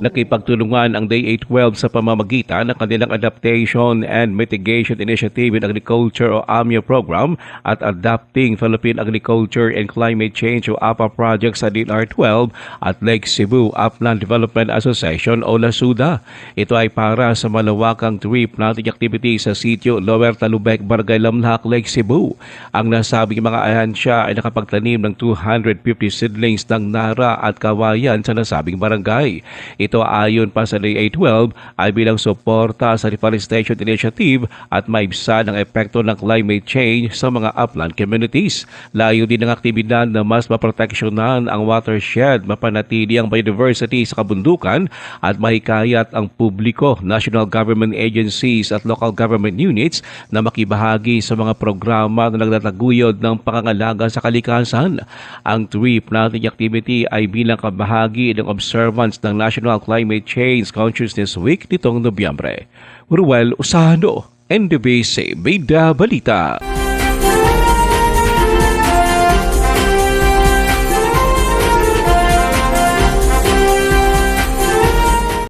Nakipagtulungan ang DA-12 sa pamamagitan ng kanilang Adaptation and Mitigation Initiative in Agriculture o AMIO program at Adapting Philippine Agriculture and Climate Change o APA project sa DNR-12 at Lake Cebu Upland Development Association o LASUDA. Ito ay para sa malawakang tree planting activity sa sitio Lower Talubek, Barangay Lamlak, Lake Cebu. Ang nasabing mga ahansya ay nakapagtanim ng 250 seedlings ng nara at kawayan sa nasabing barangay. Ito ayon pa sa DA-12 ay bilang suporta sa Reforestation Initiative at maibsa ng epekto ng climate change sa mga upland communities. Layo din ng aktibidad na mas maproteksyonan ang watershed, mapanatili ang biodiversity sa kabundukan at mahikayat ang publiko, national government agencies at local government units na makibahagi sa mga programa na nagtataguyod ng pangangalaga sa kalikasan. Ang tree planting activity ay bilang kabahagi ng observance ng National Climate Change Consciousness Week nitong Nobyembre. Ruel Usano, NDBC Bida Balita.